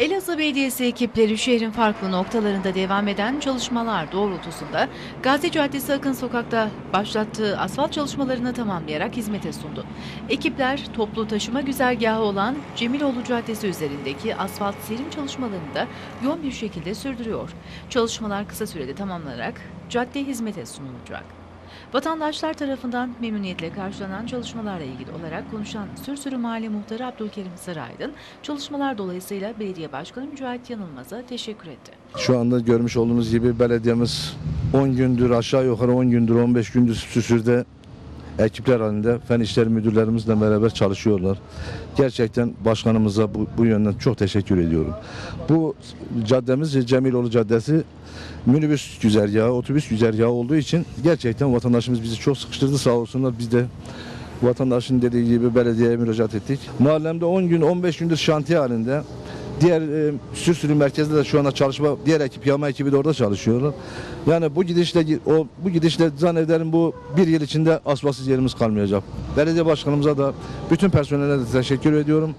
Elazığ Belediyesi ekipleri şehrin farklı noktalarında devam eden çalışmalar doğrultusunda Gazi Caddesi Akın Sokak'ta başlattığı asfalt çalışmalarını tamamlayarak hizmete sundu. Ekipler toplu taşıma güzergahı olan Cemiloğlu Caddesi üzerindeki asfalt serim çalışmalarını da yoğun bir şekilde sürdürüyor. Çalışmalar kısa sürede tamamlanarak cadde hizmete sunulacak. Vatandaşlar tarafından memnuniyetle karşılanan çalışmalarla ilgili olarak konuşan Sürsürü Mahalle Muhtarı Abdülkerim Saraydın, çalışmalar dolayısıyla Belediye Başkanı Mücahit Yanılmaz'a teşekkür etti. Şu anda görmüş olduğunuz gibi belediyemiz 10 gündür aşağı yukarı 10 gündür 15 gündür Süsür'de ekipler halinde fen işleri müdürlerimizle beraber çalışıyorlar. Gerçekten başkanımıza bu, bu yönden çok teşekkür ediyorum. Bu caddemiz Cemiloğlu Caddesi minibüs güzergahı, otobüs güzergahı olduğu için gerçekten vatandaşımız bizi çok sıkıştırdı sağ olsunlar. Biz de vatandaşın dediği gibi belediyeye müracaat ettik. Mahallemde 10 gün 15 gündür şantiye halinde. Diğer e, Sürsürü merkezde de şu anda çalışma, diğer ekip, yama ekibi de orada çalışıyorlar. Yani bu gidişle o bu gidişle zannederim bu bir yıl içinde asfaltsız yerimiz kalmayacak. Belediye başkanımıza da bütün personele de teşekkür ediyorum.